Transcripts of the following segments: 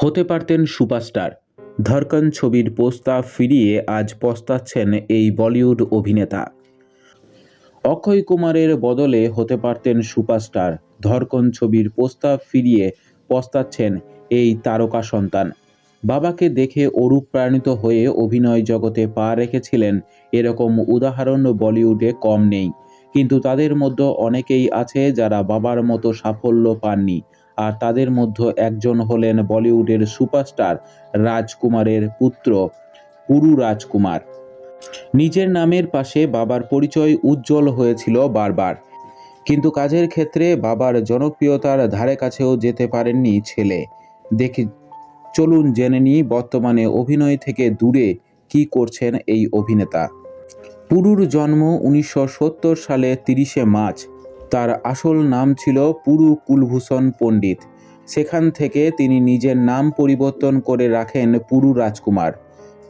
হতে পারতেন সুপারস্টার। ধরকন ছবির প্রস্তাব ফিরিয়ে আজ পস্তাচ্ছেন এই বলিউড অভিনেতা। অক্ষয় কুমারের বদলে হতে পারতেন সুপারস্টার। ধরকন ছবির প্রস্তাব ফিরিয়ে পস্তাচ্ছেন এই তারকা সন্তান। বাবাকে দেখে অনুপ্রাণিত হয়ে অভিনয় জগতে পা রেখেছিলেন এরকম উদাহরণ বলিউডে কম নেই। কিন্তু তাদের মধ্যে অনেকেই আছে যারা বাবার মতো সাফল্য পাননি। আর তাদের মধ্যে একজন হলেন বলিউডের সুপারস্টার রাজকুমারের পুত্র পুরু রাজকুমার। নিজের নামের পাশে বাবার পরিচয় উজ্জ্বল হয়েছিল বারবার। কিন্তু কাজের ক্ষেত্রে বাবার জনপ্রিয়তার ধারে কাছেও যেতে পারেননি ছেলে। দেখি, চলুন জেনে নিই বর্তমানে অভিনয় থেকে দূরে কি করছেন এই অভিনেতা। পুরুর জন্ম উনিশশো সত্তর সালে তিরিশে মার্চ। তার আসল নাম ছিল পুরু কুলভূষণ পণ্ডিত। সেখান থেকে তিনি নিজের নাম পরিবর্তন করে রাখেন পুরু রাজকুমার।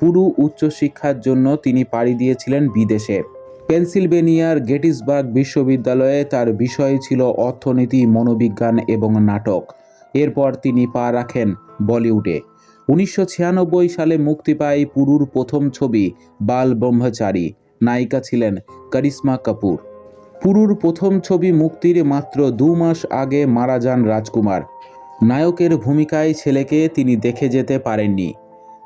পুরু উচ্চশিক্ষার জন্য তিনি পাড়ি দিয়েছিলেন বিদেশে। পেনসিলভেনিয়ার গেটিসবার্গ বিশ্ববিদ্যালয়ে তার বিষয় ছিল অর্থনীতি, মনোবিজ্ঞান এবং নাটক। এরপর তিনি পা রাখেন বলিউডে। উনিশশো ছিয়ানব্বই সালে মুক্তি পায় পুরুর প্রথম ছবি, বাল ব্রহ্মচারী। নায়িকা ছিলেন করিশ্মা কাপুর। পুরুর প্রথম ছবি মুক্তির মাত্র দু মাস আগে মারা যান রাজকুমার। নায়কের ভূমিকায় ছেলেকে তিনি দেখে যেতে পারেননি।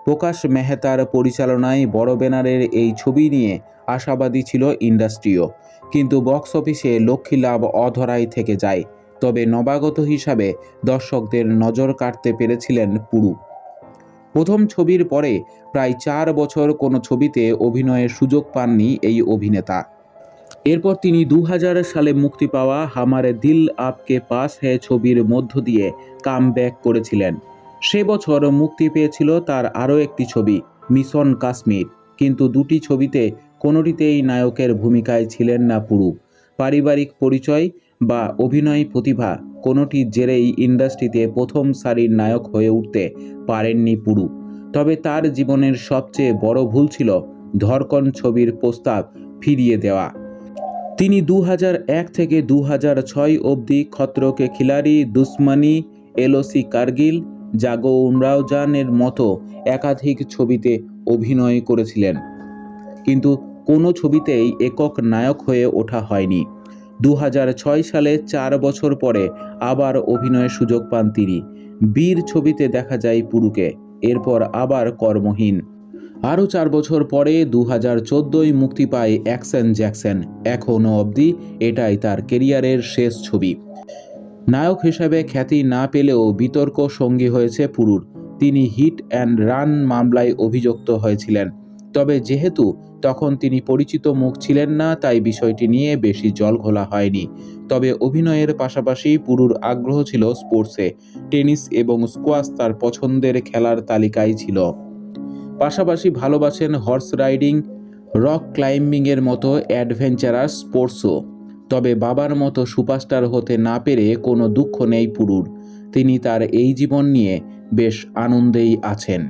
প্রকাশ মেহতার পরিচালনায় বড় ব্যানারের এই ছবি নিয়ে আশাবাদী ছিল ইন্ডাস্ট্রিও। কিন্তু বক্স অফিসে লক্ষ্মী লাভ অধরাই থেকে যায়। তবে নবাগত হিসাবে দর্শকদের নজর কাটতে পেরেছিলেন পুরু। প্রথম ছবির পরে প্রায় চার বছর কোনো ছবিতে অভিনয়ের সুযোগ পাননি এই অভিনেতা। এরপর তিনি দু হাজার সালে মুক্তি পাওয়া হামারে দিল আপকে পাস হে ছবির মধ্য দিয়ে কাম ব্যাক করেছিলেন। সে বছর মুক্তি পেয়েছিল তার আরও একটি ছবি, মিশন কাশ্মীর। কিন্তু দুটি ছবিতে কোনোটিতেই নায়কের ভূমিকায় ছিলেন না পুরু। পারিবারিক পরিচয় বা অভিনয় প্রতিভা কোনোটির জেরেই ইন্ডাস্ট্রিতে প্রথম সারির নায়ক হয়ে উঠতে পারেননি পুরু। তবে তার জীবনের সবচেয়ে বড় ভুল ছিল ধরকন ছবির প্রস্তাব ফিরিয়ে দেওয়া। তিনি দু থেকে দু হাজার ছয় অবধি খত্রকে খিলাড়ি, দুশ্মনী, এলওসি কার্গিল, জাগো উমরাওজানের মতো একাধিক ছবিতে অভিনয় করেছিলেন। কিন্তু কোনো ছবিতেই একক নায়ক হয়ে ওঠা হয়নি। দু হাজার ছয় সালে চার বছর পরে আবার অভিনয়ের সুযোগ পান তিনি। বীর ছবিতে দেখা যায় পুরুকে, এরপর আবার কর্মহীন। আরও চার বছর পরে দু হাজার চোদ্দোয় মুক্তি পায় অ্যাকশন জ্যাকসন। এখনও অবধি এটাই তার কেরিয়ারের শেষ ছবি। নায়ক হিসেবে খ্যাতি না পেলেও বিতর্ক সঙ্গী হয়েছে পুরুর। তিনি হিট অ্যান্ড রান মামলায় অভিযুক্ত হয়েছিলেন। তবে যেহেতু তখন তিনি পরিচিত মুখ ছিলেন না, তাই বিষয়টি নিয়ে বেশি জল ঘোলা হয়নি। তবে অভিনয়ের পাশাপাশি পুরুর আগ্রহ ছিল স্পোর্টসে। টেনিস এবং স্কোয়াশ তার পছন্দের খেলার তালিকায় ছিল। পাশাপাশি ভালোবাসেন হর্স রাইডিং, রক ক্লাইম্বিংয়ের মতো অ্যাডভেঞ্চারাস স্পোর্টসও। তবে বাবার মতো সুপারস্টার হতে না পেরে কোনো দুঃখ নেই পুরুর। তিনি তার এই জীবন নিয়ে বেশ আনন্দেই আছেন।